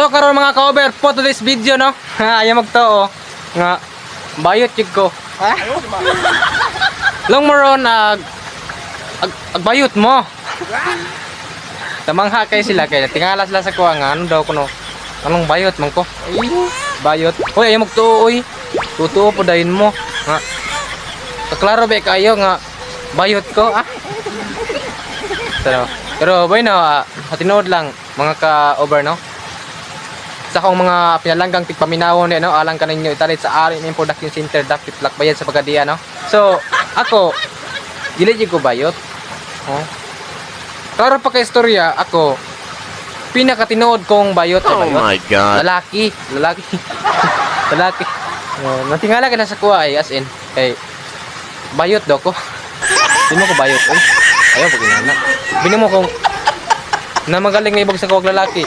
So karon mga ka-over, for today's video no. Ha, ayaw magtuo nga bayot jud ko. Ah? Long mo ron ag ag, agbayot mo. Tamangha kay sila kay tingala sila sa kuha nga ano daw kuno. Anong bayot man ko? Ay, bayot. Hoy, ayaw magtuo oy. Tutuo po dahin mo. Nga. Kaklaro ba kayo nga bayot ko ah. Pero, pero boy no, ah, hatinood lang mga ka-over no. Sa akong mga pinalanggang tigpaminawon no, alang ka ninyo italit sa ng production center dakit lakbayan sa pagadiya no. So, ako dili jud ko bayot. Oh. Klaro pa kay istorya, ako pinakatinood kong bayot ay Oh bayot. my god. Lalaki, lalaki. lalaki. Uh, natingala ka na sa kuha ay as in kay bayot daw ko. Di mo ko bayot oy. Ayaw pag inana. Bini mo kung na magaling na ibog sa kuwag lalaki.